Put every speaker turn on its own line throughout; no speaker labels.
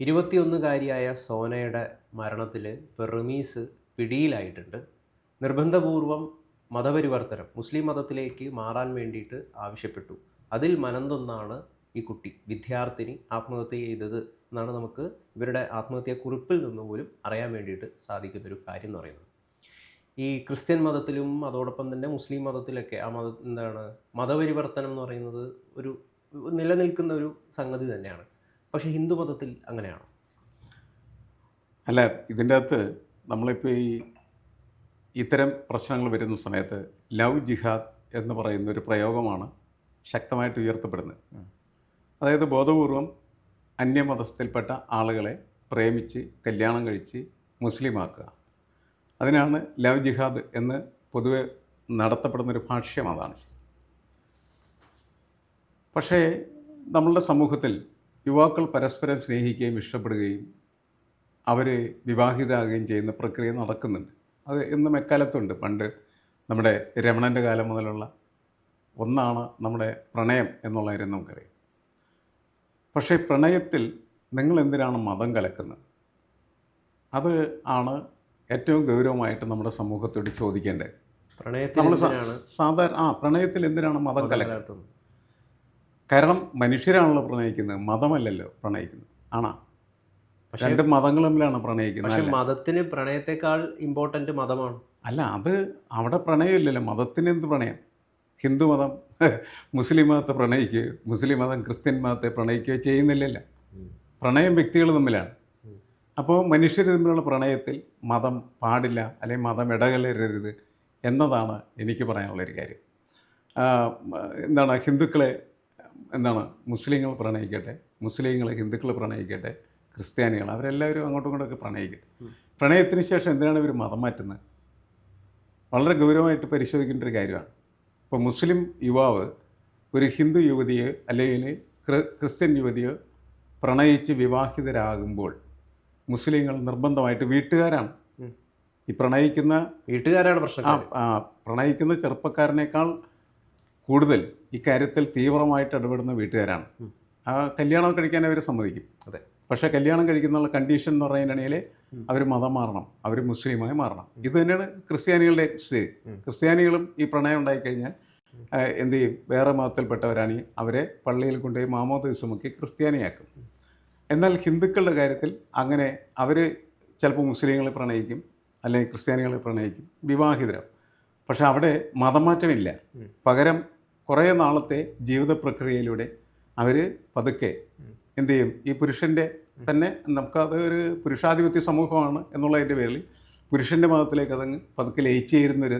ഇരുപത്തിയൊന്നുകാരിയായ സോനയുടെ മരണത്തിൽ ഇപ്പോൾ റമീസ് പിടിയിലായിട്ടുണ്ട്. നിർബന്ധപൂർവം മതപരിവർത്തനം മുസ്ലിം മതത്തിലേക്ക് മാറാൻ വേണ്ടിയിട്ട് ആവശ്യപ്പെട്ടു. അതിൽ മനന്തൊന്നാണ് ഈ കുട്ടി. വിദ്യാർത്ഥിനി ആത്മഹത്യ ചെയ്തത് എന്നാണ് നമുക്ക് ഇവരുടെ ആത്മഹത്യാക്കുറിപ്പിൽ നിന്ന് പോലും അറിയാൻ വേണ്ടിയിട്ട് സാധിക്കുന്നൊരു കാര്യം എന്ന് പറയുന്നത്. ഈ ക്രിസ്ത്യൻ മതത്തിലും അതോടൊപ്പം തന്നെ മുസ്ലിം മതത്തിലൊക്കെ ആ മത എന്താണ് മതപരിവർത്തനം എന്ന് പറയുന്നത് ഒരു നിലനിൽക്കുന്ന ഒരു സംഗതി തന്നെയാണ്. പക്ഷേ ഹിന്ദു മതത്തിൽ അങ്ങനെയാണോ?
അല്ല ഇതിന്റെ അകത്ത് നമ്മളിപ്പോൾ ഈ ഇത്തരം പ്രശ്നങ്ങൾ വരുന്ന സമയത്ത് ലവ് ജിഹാദ് എന്ന് പറയുന്ന ഒരു പ്രയോഗമാണ് ശക്തമായിട്ട് ഉയർത്തപ്പെടുന്നത്. അതായത് ബോധപൂർവം അന്യമതസ്ഥയിൽപ്പെട്ട ആളുകളെ പ്രേമിച്ച് കല്യാണം കഴിച്ച് മുസ്ലിമാക്കുക. അതിനാണ് ലവ് ജിഹാദ് എന്ന് പൊതുവെ നടത്തപ്പെടുന്നൊരു ഭാഷ്യം അതാണ്. പക്ഷേ നമ്മളുടെ സമൂഹത്തിൽ യുവാക്കൾ പരസ്പരം സ്നേഹിക്കുകയും ഇഷ്ടപ്പെടുകയും അവർ വിവാഹിതരാകുകയും ചെയ്യുന്ന പ്രക്രിയ നടക്കുന്നുണ്ട്. അത് ഇന്നും എക്കാലത്തുണ്ട് പണ്ട് നമ്മുടെ രമണന്റെ കാലം മുതലുള്ള ഒന്നാണ് നമ്മുടെ പ്രണയം എന്നുള്ള കാര്യം നമുക്കറിയാം. പക്ഷേ പ്രണയത്തിൽ നിങ്ങൾ എന്തിനാണ് മതം കലക്കുന്നത്? അത് ആണ് ഏറ്റവും ഗൗരവമായിട്ട് നമ്മുടെ സമൂഹത്തോട് ചോദിക്കേണ്ടത്.
പ്രണയത്തിൽ
നമ്മൾ സാധാരണ ആ പ്രണയത്തിൽ എന്തിനാണ് മതം കലക്കുന്നത്? കാരണം മനുഷ്യരാണല്ലോ പ്രണയിക്കുന്നത് മതമല്ലല്ലോ പ്രണയിക്കുന്നത്. ആണോ? രണ്ട് മതങ്ങൾ തമ്മിലാണ് പ്രണയിക്കുന്നത്
പക്ഷെ
അല്ല.
മതത്തിന് പ്രണയത്തെക്കാൾ ഇമ്പോർട്ടന്റ് മതമാണ്.
അല്ല അത് അവിടെ പ്രണയമില്ലല്ലോ. മതത്തിന് എന്ത് പ്രണയം? ഹിന്ദു മതം മുസ്ലിം മതത്തെ പ്രണയിക്കുകയോ മുസ്ലിം മതം ക്രിസ്ത്യൻ മതത്തെ പ്രണയിക്കുകയോ ചെയ്യുന്നില്ലല്ലോ. പ്രണയം വ്യക്തികൾ തമ്മിലാണ്. അപ്പോൾ മനുഷ്യർ തമ്മിലുള്ള പ്രണയത്തിൽ മതം പാടില്ല അല്ലെങ്കിൽ മതം ഇടകലരരുത് എന്നതാണ് എനിക്ക് പറയാനുള്ളൊരു കാര്യം. എന്താണ് ഹിന്ദുക്കളെ എന്താണ് മുസ്ലിങ്ങൾ പ്രണയിക്കട്ടെ മുസ്ലിങ്ങൾ ഹിന്ദുക്കൾ പ്രണയിക്കട്ടെ ക്രിസ്ത്യാനികൾ അവരെല്ലാവരും അങ്ങോട്ടും ഇങ്ങോട്ടൊക്കെ പ്രണയിക്കട്ടെ പ്രണയത്തിന് ശേഷം എന്തിനാണ് ഇവർ മതം മാറ്റുന്നത്? വളരെ ഗൗരവമായിട്ട് പരിശോധിക്കേണ്ട ഒരു കാര്യമാണ്. ഇപ്പോൾ മുസ്ലിം യുവാവ് ഒരു ഹിന്ദു യുവതിയെ അല്ലെങ്കിൽ ക്രിസ്ത്യൻ യുവതിയെ പ്രണയിച്ച് വിവാഹിതരാകുമ്പോൾ മുസ്ലിങ്ങൾ നിർബന്ധമായിട്ട് വീട്ടുകാരാണ്. ഈ പ്രണയിക്കുന്ന
വീട്ടുകാരാണ് പ്രശ്നം
ആ, പ്രണയിക്കുന്ന ചെറുപ്പക്കാരനേക്കാൾ കൂടുതൽ ഇക്കാര്യത്തിൽ തീവ്രമായിട്ട് ഇടപെടുന്ന വീട്ടുകാരാണ്. ആ കല്യാണം കഴിക്കാൻ അവർ സമ്മതിക്കും.
അതെ.
പക്ഷേ കല്യാണം കഴിക്കുന്നുള്ള കണ്ടീഷൻ എന്ന് പറയുകയാണെങ്കിൽ അവർ മതം മാറണം. അവർ മുസ്ലിമായി മാറണം. ഇത് തന്നെയാണ് ക്രിസ്ത്യാനികളുടെ സ്ഥിതി. ക്രിസ്ത്യാനികളും ഈ പ്രണയം ഉണ്ടായിക്കഴിഞ്ഞാൽ എന്ത് ചെയ്യും? വേറെ മതത്തിൽപ്പെട്ടവരാണെങ്കിൽ അവരെ പള്ളിയിൽ കൊണ്ടുപോയി മാമോദിവസമൊക്കെ ക്രിസ്ത്യാനിയാക്കും. എന്നാൽ ഹിന്ദുക്കളുടെ കാര്യത്തിൽ അങ്ങനെ അവർ ചിലപ്പോൾ മുസ്ലിങ്ങളെ പ്രണയിക്കും അല്ലെങ്കിൽ ക്രിസ്ത്യാനികളെ പ്രണയിക്കും. വിവാഹിതരാകും പക്ഷെ അവിടെ മതമാറ്റമില്ല പകരം കുറേ നാളത്തെ ജീവിത പ്രക്രിയയിലൂടെ അവർ പതുക്കെ എന്ത് ചെയ്യും? ഈ പുരുഷന്റെ തന്നെ നമുക്കത് ഒരു പുരുഷാധിപത്യ സമൂഹമാണ് എന്നുള്ളതിന്റെ പേരിൽ പുരുഷന്റെ മതത്തിലേക്ക് അതങ്ങ് പതുക്കെ ലയിച്ചു ചേരുന്നൊരു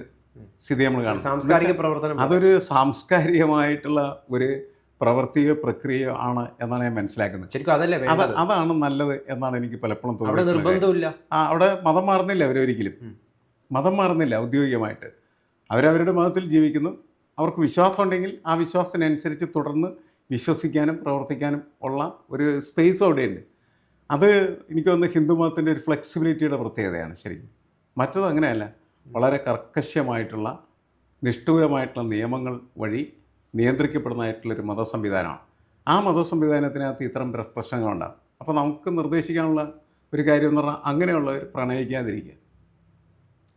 സ്ഥിതി നമ്മൾ കാണും.
സാംസ്കാരിക പ്രവർത്തനം.
അതൊരു സാംസ്കാരികമായിട്ടുള്ള ഒരു പ്രവൃത്തിയോ പ്രക്രിയയോ ആണ് എന്നാണ് ഞാൻ മനസ്സിലാക്കുന്നത്.
ശരിക്കും അതല്ലേ
അത് അതാണ് നല്ലത് എന്നാണ് എനിക്ക് പലപ്പോഴും തോന്നുന്നത്
നിർബന്ധമില്ല.
ആ അവിടെ മതം മാറുന്നില്ല അവരൊരിക്കലും. മതം മാറുന്നില്ല ഔദ്യോഗികമായിട്ട്. അവരവരുടെ മതത്തിൽ ജീവിക്കുന്നു. അവർക്ക് വിശ്വാസം ഉണ്ടെങ്കിൽ ആ വിശ്വാസത്തിനനുസരിച്ച് തുടർന്ന് വിശ്വസിക്കാനും പ്രവർത്തിക്കാനും ഉള്ള ഒരു സ്പേസ് അവിടെയുണ്ട്. അത് എനിക്ക് തോന്നുന്നു ഹിന്ദു മതത്തിന്റെ ഒരു ഫ്ലെക്സിബിലിറ്റിയുടെ പ്രത്യേകതയാണ് ശരിക്കും. മറ്റത് അങ്ങനെയല്ല. വളരെ കർക്കശ്യമായിട്ടുള്ള നിഷ്ഠൂരമായിട്ടുള്ള നിയമങ്ങൾ വഴി നിയന്ത്രിക്കപ്പെടുന്നതായിട്ടുള്ളൊരു മതസംവിധാനമാണ്. ആ മതസംവിധാനത്തിനകത്ത് ഇത്തരം പ്രശ്നങ്ങളുണ്ടാകും. അപ്പോൾ നമുക്ക് നിർദ്ദേശിക്കാനുള്ള ഒരു കാര്യം എന്ന് പറഞ്ഞാൽ അങ്ങനെയുള്ളവർ പ്രണയിക്കാതിരിക്കുക.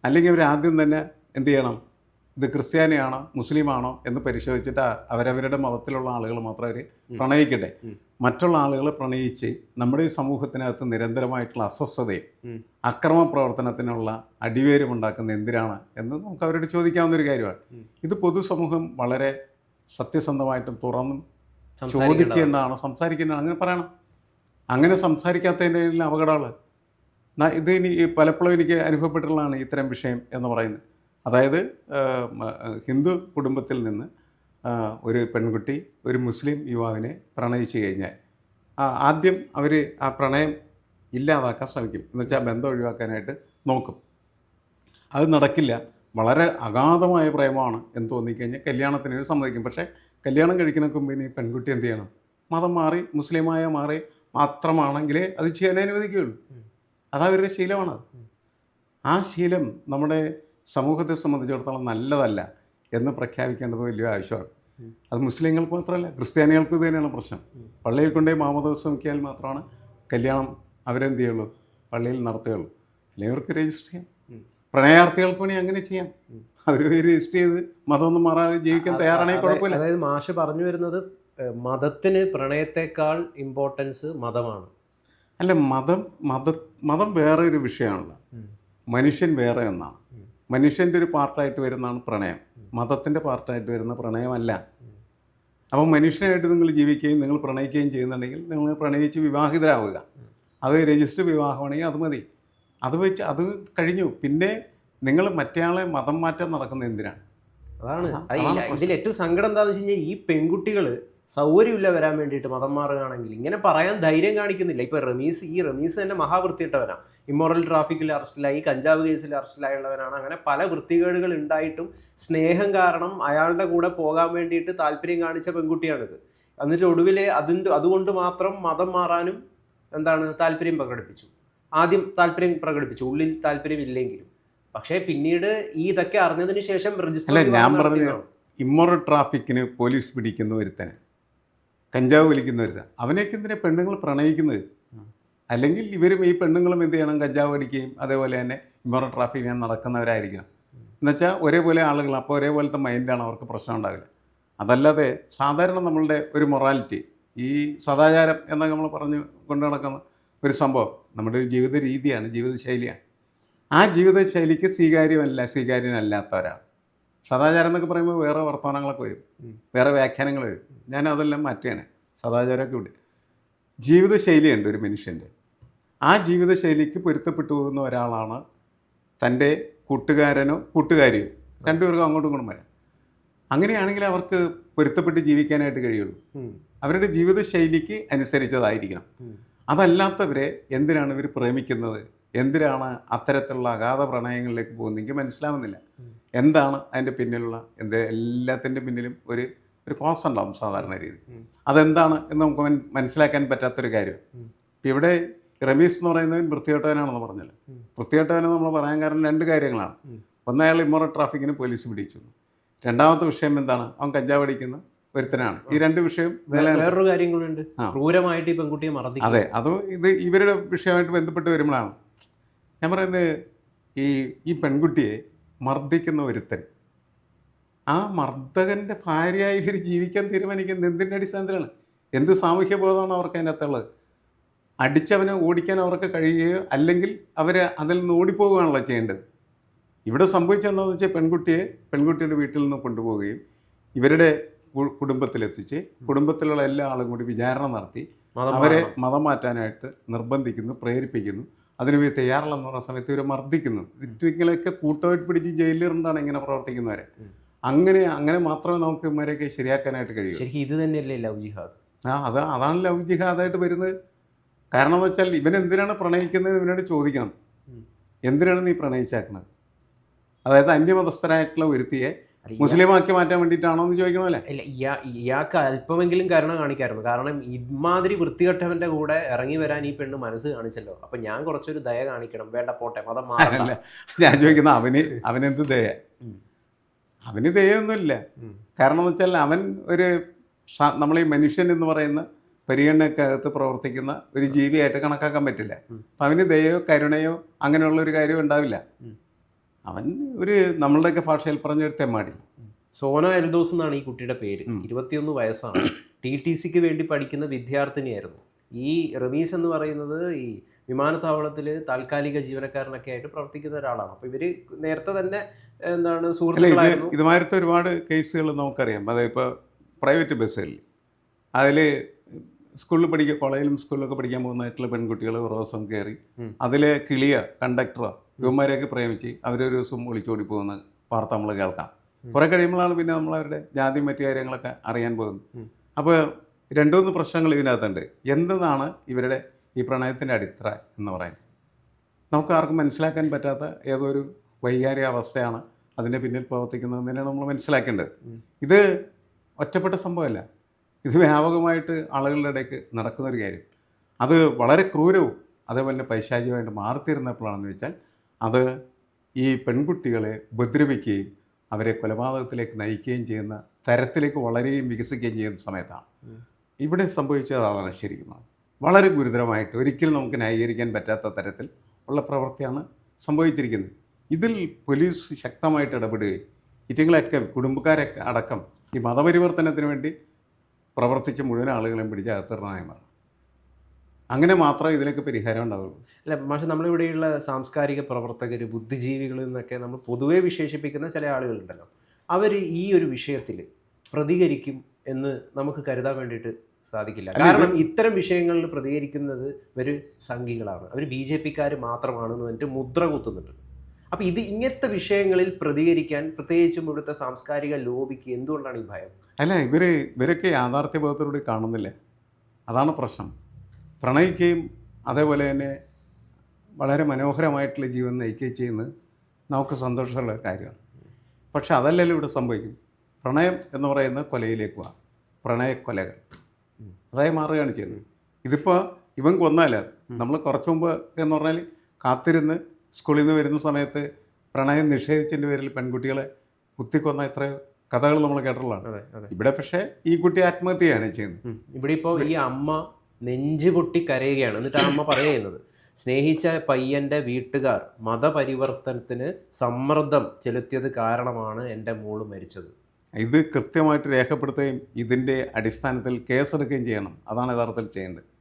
അല്ലെങ്കിൽ അവർ ആദ്യം തന്നെ എന്ത് ചെയ്യണം? ഇത് ക്രിസ്ത്യാനിയാണോ മുസ്ലിമാണോ എന്ന് പരിശോധിച്ചിട്ട് അവരവരുടെ മതത്തിലുള്ള ആളുകൾ മാത്രം അവർ പ്രണയിക്കട്ടെ. മറ്റുള്ള ആളുകൾ പ്രണയിച്ച് നമ്മുടെ ഈ സമൂഹത്തിനകത്ത് നിരന്തരമായിട്ടുള്ള അസ്വസ്ഥതയും. അക്രമ പ്രവർത്തനത്തിനുള്ള അടിവേരും ഉണ്ടാക്കുന്ന എന്തിനാണ് എന്ന് നമുക്ക് അവരോട് ചോദിക്കാവുന്ന ഒരു കാര്യമാണ് ഇത് പൊതുസമൂഹം വളരെ സത്യസന്ധമായിട്ടും തുറന്നും. ചോദിക്കേണ്ടതാണ് സംസാരിക്കേണ്ടതാണ്. അങ്ങനെ പറയണം. അങ്ങനെ സംസാരിക്കാത്തതിന്റെ അപകടങ്ങൾ ഇത് ഇനി പലപ്പോഴും എനിക്ക് അനുഭവപ്പെട്ടിട്ടുള്ളതാണ് ഇത്തരം വിഷയം എന്ന് പറയുന്നത്. അതായത് ഹിന്ദു കുടുംബത്തിൽ നിന്ന് ഒരു പെൺകുട്ടി ഒരു മുസ്ലിം യുവാവിനെ പ്രണയിച്ചു കഴിഞ്ഞാൽ ആദ്യം അവർ ആ പ്രണയം ഇല്ലാതാക്കാൻ ശ്രമിക്കും. എന്ന് വെച്ചാൽ ബന്ധം ഒഴിവാക്കാനായിട്ട് നോക്കും. അത് നടക്കില്ല. വളരെ അഗാധമായ പ്രേമമാണ് എന്ന് തോന്നിക്കഴിഞ്ഞാൽ കല്യാണത്തിന് ഒരു സമ്മതിക്കും. പക്ഷേ കല്യാണം കഴിക്കുന്നതിന് മുമ്പ് ഇനി പെൺകുട്ടി എന്ത് ചെയ്യണം? മതം മാറി മുസ്ലിമായ മാറി മാത്രമാണെങ്കിലേ അത് ചെയ്യാൻ അനുവദിക്കുകയുള്ളൂ. അതവരുടെ ശീലമാണ് ആ ശീലം നമ്മുടെ സമൂഹത്തെ സംബന്ധിച്ചിടത്തോളം നല്ലതല്ല എന്ന് പ്രഖ്യാപിക്കേണ്ടത് വലിയ ആവശ്യമാണ്. അത് മുസ്ലിങ്ങൾക്ക് മാത്രമല്ല ക്രിസ്ത്യാനികൾക്കും ഇത് തന്നെയാണ് പ്രശ്നം. പള്ളിയിൽ കൊണ്ടേ മാമോദിവസം നോക്കിയാൽ മാത്രമാണ് കല്യാണം അവരെന്ത് ചെയ്യുള്ളൂ? പള്ളിയിൽ നടത്തുകയുള്ളൂ. അല്ലെങ്കിൽ അവർക്ക് രജിസ്റ്റർ ചെയ്യാം. പ്രണയാർത്ഥികൾക്ക് വേണി അങ്ങനെ ചെയ്യാം. അവർ രജിസ്റ്റർ ചെയ്ത് മതമൊന്നും മാറാതെ ജീവിക്കാൻ തയ്യാറാണെങ്കിൽ കുഴപ്പമില്ല.
അതായത് മാഷ് പറഞ്ഞു വരുന്നത് മതത്തിന് പ്രണയത്തെക്കാൾ ഇമ്പോർട്ടൻസ് മതമാണ്.
അല്ല മതം മത മതം വേറെ ഒരു വിഷയമാണല്ലോ മനുഷ്യൻ വേറെ ഒന്നാണ്. മനുഷ്യന്റെ ഒരു പാർട്ടായിട്ട് വരുന്നതാണ് പ്രണയം. മതത്തിന്റെ പാർട്ടായിട്ട് വരുന്ന പ്രണയമല്ല. അപ്പോൾ മനുഷ്യനായിട്ട് നിങ്ങൾ ജീവിക്കുകയും നിങ്ങൾ പ്രണയിക്കുകയും ചെയ്യുന്നുണ്ടെങ്കിൽ നിങ്ങൾ പ്രണയിച്ച് വിവാഹിതരാവുക. അത് രജിസ്റ്റർ വിവാഹമാണെങ്കിൽ അത് മതി. അത് വെച്ച് അത് കഴിഞ്ഞു. പിന്നെ നിങ്ങൾ മറ്റേയാളെ മതം മാറ്റം നടക്കുന്നത് എന്തിനാണ്?
അതാണ്. ഇതിൽ ഏറ്റവും സങ്കടം എന്താണെന്ന് വെച്ച് കഴിഞ്ഞാൽ ഈ പെൺകുട്ടികൾ സൗകര്യമില്ല വരാൻ വേണ്ടിയിട്ട് മതം മാറുകയാണെങ്കിൽ. ഇങ്ങനെ പറയാൻ ധൈര്യം കാണിക്കുന്നില്ല. ഇപ്പോൾ റമീസ് ഈ റമീസ് തന്നെ മഹാവൃത്തിയിട്ടവനാണ് ഇമ്മോറൽ ട്രാഫിക്കിൽ അറസ്റ്റിലായി കഞ്ചാവ് കേസിൽ അറസ്റ്റിലായുള്ളവനാണ് അങ്ങനെ പല വൃത്തികേടുകൾ ഉണ്ടായിട്ടും സ്നേഹം കാരണം അയാളുടെ കൂടെ പോകാൻ വേണ്ടിയിട്ട് താല്പര്യം കാണിച്ച പെൺകുട്ടിയാണിത്. എന്നിട്ട് ഒടുവിൽ അതിന്റെ അതുകൊണ്ട് മാത്രം മതം മാറാനും എന്താണ് താല്പര്യം പ്രകടിപ്പിച്ചു. ആദ്യം താല്പര്യം പ്രകടിപ്പിച്ചു. ഉള്ളിൽ താല്പര്യം ഇല്ലെങ്കിലും പക്ഷേ പിന്നീട് ഈ ഇതൊക്കെ അറിഞ്ഞതിന് ശേഷം രജിസ്റ്റർ
ഞാൻ
പറഞ്ഞു.
ഇമ്മോറൽ ട്രാഫിക്കിന് പോലീസ് പിടിക്കുന്ന ഒരുത്തനെ കഞ്ചാവ് വലിക്കുന്നവരുതാണ് അവനെയൊക്കെ എന്തിനാ പെണ്ണുങ്ങൾ പ്രണയിക്കുന്നത്? അല്ലെങ്കിൽ ഇവരും ഈ പെണ്ണുങ്ങളും എന്ത് ചെയ്യണം? കഞ്ചാവ് അടിക്കുകയും അതേപോലെ തന്നെ ഇമ്മോറൽ ഞാൻ നടക്കുന്നവരായിരിക്കണം. എന്നുവെച്ചാൽ ഒരേപോലെ ആളുകൾ അപ്പോൾ ഒരേപോലത്തെ മൈൻഡാണ് അവർക്ക് പ്രശ്നം ഉണ്ടാവില്ല അതല്ലാതെ സാധാരണ നമ്മളുടെ ഒരു മൊറാലിറ്റി ഈ സദാചാരം എന്നൊക്കെ നമ്മൾ പറഞ്ഞു കൊണ്ടു നടക്കുന്ന ഒരു സംഭവം നമ്മുടെ ഒരു ജീവിത രീതിയാണ് ജീവിതശൈലിയാണ്. ആ ജീവിതശൈലിക്ക് സ്വീകാര്യമല്ല സ്വീകാര്യനല്ലാത്തവരാണ് സദാചാരം എന്നൊക്കെ പറയുമ്പോൾ വേറെ വർത്തമാനങ്ങളൊക്കെ വരും. വേറെ വ്യാഖ്യാനങ്ങൾ വരും. ഞാൻ അതെല്ലാം മാറ്റുകയാണ്. സദാചാരമൊക്കെ ഉണ്ട്. ജീവിതശൈലിയുണ്ട് ഒരു മനുഷ്യന്റെ. ആ ജീവിതശൈലിക്ക് പൊരുത്തപ്പെട്ടു പോകുന്ന ഒരാളാണ് തന്റെ കൂട്ടുകാരനോ കൂട്ടുകാരിയോ. രണ്ടുപേർക്കും അങ്ങോട്ടും ഇങ്ങോട്ടും വരാം. അങ്ങനെയാണെങ്കിൽ അവർക്ക് പൊരുത്തപ്പെട്ട് ജീവിക്കാനായിട്ട് കഴിയുള്ളൂ. അവരുടെ ജീവിതശൈലിക്ക് അനുസരിച്ചതായിരിക്കണം. അതല്ലാത്തവരെ എന്തിനാണ് ഇവർ പ്രേമിക്കുന്നത്? എന്തിനാണ് അത്തരത്തിലുള്ള അഗാധ പ്രണയങ്ങളിലേക്ക് പോകുന്നതെങ്കിൽ മനസ്സിലാവുന്നില്ല. എന്താണ് അതിന്റെ പിന്നിലുള്ള എന്ത് എല്ലാത്തിന്റെ പിന്നിലും ഒരു ഒരു കോസ് ഉണ്ടാവും സാധാരണ രീതി. അതെന്താണ് എന്ന് നമുക്ക് മനസ്സിലാക്കാൻ പറ്റാത്തൊരു കാര്യം. ഇപ്പം ഇവിടെ റമീസ് എന്ന് പറയുന്നവൻ വൃത്തികെട്ടവനാണെന്ന് പറഞ്ഞത്
ഉം.
വൃത്തികെട്ടവനെന്ന് നമ്മൾ പറയാൻ കാരണം രണ്ട് കാര്യങ്ങളാണ്. ഒന്ന് അയാൾ ഇമ്മോറൽ ട്രാഫിക്കിന് പോലീസ് പിടിച്ചു രണ്ടാമത്തെ വിഷയം എന്താണ്? അവൻ കഞ്ചാവ് അടിക്കുന്ന ഒരുത്തനാണ്. ഈ രണ്ട് വിഷയം
വേറൊരു കാര്യം കൂടി ക്രൂരമായിട്ട് ഈ പെൺകുട്ടിയെ മറന്നു
അതെ അത് ഇത് ഇവരുടെ വിഷയമായിട്ട് ബന്ധപ്പെട്ട് വരുമ്പോഴാണ്. ഞാൻ പറയുന്നത് ഈ ഈ പെൺകുട്ടിയെ മർദ്ദിക്കുന്ന ഒരുത്തൻ. ആ മർദ്ദകന്റെ ഭാര്യയായി ഇവർ ജീവിക്കാൻ തീരുമാനിക്കുന്നത് എന്തിന്റെ അടിസ്ഥാനത്തിലാണ്? എന്ത് സാമൂഹ്യ ബോധമാണ് അവർക്ക് അതിനകത്തുള്ളത്? അടിച്ചവനെ ഓടിക്കാൻ അവർക്ക് കഴിയുകയോ അല്ലെങ്കിൽ അവർ അതിൽ നിന്ന് ഓടിപ്പോവുകയാണല്ലോ ചെയ്യേണ്ടത്? ഇവിടെ സംഭവിച്ചതെന്താണെന്ന് വെച്ചാൽ പെൺകുട്ടിയെ പെൺകുട്ടിയുടെ വീട്ടിൽ നിന്ന് കൊണ്ടുപോവുകയും ഇവരുടെ കുടുംബത്തിലെത്തിച്ച് കുടുംബത്തിലുള്ള എല്ലാ ആളും കൂടി വിചാരണ നടത്തി അവരെ മതം മാറ്റാനായിട്ട് നിർബന്ധിക്കുന്നു പ്രേരിപ്പിക്കുന്നു. അതിന് തയ്യാറല്ലെന്ന് പറഞ്ഞ സമയത്ത് ഇവരെ മർദ്ദിക്കുന്നു. ഇതിങ്ങളൊക്കെ കൂട്ടമായിട്ട് പിടിച്ച് ജയിലിലിരുന്നാണ് ഇങ്ങനെ പ്രവർത്തിക്കുന്നവരെ. അങ്ങനെ അങ്ങനെ മാത്രമേ നമുക്ക് ഇവരെയൊക്കെ ശരിയാക്കാനായിട്ട് കഴിയൂ.
ശരിക്കും ഇത് തന്നെയല്ലേ ലവ് ജിഹാദ്?
ആ അത് അതാണ് ലവ് ജിഹാദായിട്ട് വരുന്നത്. കാരണം എന്ന് വെച്ചാൽ ഇവൻ എന്തിനാണ് പ്രണയിക്കുന്നത് ഇവനോട് ചോദിക്കണം. എന്തിനാണ് നീ പ്രണയിച്ചാക്കുന്നത് അതായത് അന്യമതസ്ഥരായിട്ടുള്ള ഒരുത്തിയെ മുസ്ലിമാക്കി മാറ്റാൻ വേണ്ടിയിട്ടാണോ എന്ന് ചോദിക്കണമല്ലേ
ഇല്ല ഇയാ- ഇയാൾക്ക് അല്പമെങ്കിലും കരുണ കാണിക്കായിരുന്നു. കാരണം ഇമാതിരി വൃത്തികെട്ടവന്റെ കൂടെ ഇറങ്ങി വരാൻ ഈ പെണ്ണ് മനസ്സ് കാണിച്ചല്ലോ. അപ്പൊ ഞാൻ കുറച്ചൊരു ദയ കാണിക്കണം. വേണ്ട പോട്ടെ മതം
മാറല്ല ഞാൻ ചോദിക്കുന്ന അവന് അവനെന്ത് ദയ. അവന് ദയൊന്നുമില്ല. കാരണം എന്ന് വെച്ചാൽ അവൻ ഒരു നമ്മൾ ഈ മനുഷ്യൻ എന്ന് പറയുന്ന പരിഗണനക്കകത്ത് പ്രവർത്തിക്കുന്ന ഒരു ജീവിയായിട്ട് കണക്കാക്കാൻ പറ്റില്ല. അപ്പം അവന് ദയോ കരുണയോ അങ്ങനെയുള്ള ഒരു കാര്യം ഉണ്ടാവില്ല. അവൻ ഒരു നമ്മളുടെയൊക്കെ ഭാഷയിൽ പറഞ്ഞ ഒരു തെമ്മാടി.
സോന എൽദോസ് എന്നാണ് ഈ കുട്ടിയുടെ പേര്. ഇരുപത്തിയൊന്ന് വയസ്സാണ്. ടി ടി സിക്ക് വേണ്ടി പഠിക്കുന്ന വിദ്യാർത്ഥിനിയായിരുന്നു. ഈ റമീസ് എന്ന് പറയുന്നത് ഈ വിമാനത്താവളത്തിൽ താൽക്കാലിക ജീവനക്കാരനൊക്കെ ആയിട്ട് പ്രവർത്തിക്കുന്ന ഒരാളാണ്. അപ്പോൾ ഇവർ നേരത്തെ തന്നെ എന്താണ് സുഹൃത്തുക്കളായിരുന്നു.
ഇതുമാരത്തെ ഒരുപാട് കേസുകൾ നമുക്കറിയാം. അതായത് ഇപ്പോൾ പ്രൈവറ്റ് ബസ്സുകളിൽ അതിൽ സ്കൂളിൽ പഠിക്കുക കോളേജിലും സ്കൂളിലൊക്കെ പഠിക്കാൻ പോകുന്നതായിട്ടുള്ള പെൺകുട്ടികൾ ദിവസം കയറി. അതിലെ കിളിയ കണ്ടക്ടറോ. ഇവന്മാരെയൊക്കെ പ്രേമിച്ച് അവരൊരു ദിവസം ഒളിച്ചോടി പോകുന്ന വാർത്ത നമ്മൾ കേൾക്കാം. കുറേ കഴിയുമ്പോഴാണ് പിന്നെ നമ്മൾ അവരുടെ ജാതി മറ്റു കാര്യങ്ങളൊക്കെ അറിയാൻ പോകുന്നത്.
അപ്പോൾ
അപ്പോൾ രണ്ടുമൂന്ന് പ്രശ്നങ്ങൾ ഇതിനകത്തുണ്ട്. എന്താണ് ഇവരുടെ ഈ പ്രണയത്തിന്റെ അടിത്തറ എന്ന് പറയുന്നത്? നമുക്ക് ആർക്കും മനസ്സിലാക്കാൻ പറ്റാത്ത ഏതോ ഒരു വൈകാരിക അവസ്ഥയാണ് അതിന്റെ പിന്നിൽ പ്രവർത്തിക്കുന്നത് തന്നെയാണ് നമ്മൾ മനസ്സിലാക്കേണ്ടത്. ഇത് ഒറ്റപ്പെട്ട സംഭവമല്ല. ഇത് വ്യാപകമായിട്ട് ആളുകളുടെ ഇടയ്ക്ക് നടക്കുന്ന ഒരു കാര്യം. അത് വളരെ ക്രൂരവും അതേപോലെ തന്നെ പൈശാചികമായിട്ട് മാറിത്തീരുന്നപ്പോഴാണെന്ന് വെച്ചാൽ അത് ഈ പെൺകുട്ടികളെ ഉപദ്രവിക്കുകയും അവരെ കൊലപാതകത്തിലേക്ക് നയിക്കുകയും ചെയ്യുന്ന തരത്തിലേക്ക് വളരുകയും വികസിക്കുകയും ചെയ്യുന്ന സമയത്താണ്. ഇവിടെ സംഭവിച്ചത് അതാണ് ശരിക്കും വളരെ ഗുരുതരമായിട്ട് ഒരിക്കലും നമുക്ക് ന്യായീകരിക്കാൻ പറ്റാത്ത തരത്തിൽ ഉള്ള പ്രവൃത്തിയാണ് സംഭവിച്ചിരിക്കുന്നത്. ഇതിൽ പോലീസ് ശക്തമായിട്ട് ഇടപെടുകയും ഇറ്റങ്ങളൊക്കെ കുടുംബക്കാരൊക്കെ അടക്കം ഈ മതപരിവർത്തനത്തിന് വേണ്ടി പ്രവർത്തിച്ച മുഴുവൻ ആളുകളെയും പിടിച്ച് അകത്തിടണമായിരുന്നു അങ്ങനെ മാത്രമേ ഇതിനൊക്കെ പരിഹാരം ഉണ്ടാവുള്ളൂ.
അല്ല പക്ഷേ നമ്മളിവിടെയുള്ള സാംസ്കാരിക പ്രവർത്തകർ ബുദ്ധിജീവികൾ എന്നൊക്കെ നമ്മൾ പൊതുവേ വിശേഷിപ്പിക്കുന്ന ചില ആളുകളുണ്ടല്ലോ. അവർ ഈ ഒരു വിഷയത്തിൽ പ്രതികരിക്കും എന്ന് നമുക്ക് കരുതാൻ വേണ്ടിയിട്ട് സാധിക്കില്ല. കാരണം ഇത്തരം വിഷയങ്ങളിൽ പ്രതികരിക്കുന്നത് ഒരു സംഘികളാണ്. അവർ ബി ജെ പിക്കാർ മാത്രമാണെന്ന് പറഞ്ഞിട്ട് മുദ്ര കുത്തുന്നുണ്ട്. അപ്പോൾ ഇത് ഇങ്ങനത്തെ വിഷയങ്ങളിൽ പ്രതികരിക്കാൻ പ്രത്യേകിച്ചും ഇവിടുത്തെ സാംസ്കാരിക ലോബിക്ക് എന്തുകൊണ്ടാണ് ഈ ഭയം?
അല്ല ഇവർ ഇവരൊക്കെ യാഥാർത്ഥ്യബോധത്തിലൂടെ കാണുന്നില്ല? അതാണ് പ്രശ്നം. പ്രണയിക്കുകയും അതേപോലെ തന്നെ വളരെ മനോഹരമായിട്ടുള്ള ജീവൻ നയിക്കുകയും ചെയ്യുന്നത് നമുക്ക് സന്തോഷമുള്ള കാര്യമാണ്. പക്ഷെ അതല്ലല്ലോ ഇവിടെ സംഭവിക്കും. പ്രണയം എന്ന് പറയുന്ന കൊലയിലേക്ക് പോവാം പ്രണയക്കൊലകൾ അതായി മാറുകയാണ് ചെയ്യുന്നത്. ഇതിപ്പോൾ ഇവൻ കൊന്നല്ല നമ്മൾ കുറച്ച് മുമ്പ് എന്ന് പറഞ്ഞാൽ കാത്തിരുന്ന് സ്കൂളിൽ നിന്ന് വരുന്ന സമയത്ത് പ്രണയം നിഷേധിച്ചതിന്റെ പേരിൽ പെൺകുട്ടികളെ കുത്തിക്കൊന്ന എത്രയോ കഥകൾ നമ്മൾ കേട്ടിട്ടുള്ളതാണ്. ഇവിടെ പക്ഷേ ഈ കുട്ടി ആത്മഹത്യയാണ് ചെയ്യുന്നത്.
ഇവിടെ ഇപ്പോൾ ഈ അമ്മ നെഞ്ചു പൊട്ടി കരയുകയാണ്. എന്നിട്ട് അമ്മ പറയുന്നത് സ്നേഹിച്ച പയ്യന്റെ വീട്ടുകാർ മതപരിവർത്തനത്തിന് സമ്മർദ്ദം ചെലുത്തിയത് കാരണമാണ് എന്റെ മോൾ മരിച്ചത്.
ഇത് കൃത്യമായിട്ട് രേഖപ്പെടുത്തുകയും ഇതിന്റെ അടിസ്ഥാനത്തിൽ കേസെടുക്കുകയും ചെയ്യണം. അതാണ് യഥാർത്ഥത്തിൽ ചെയ്യേണ്ടത്.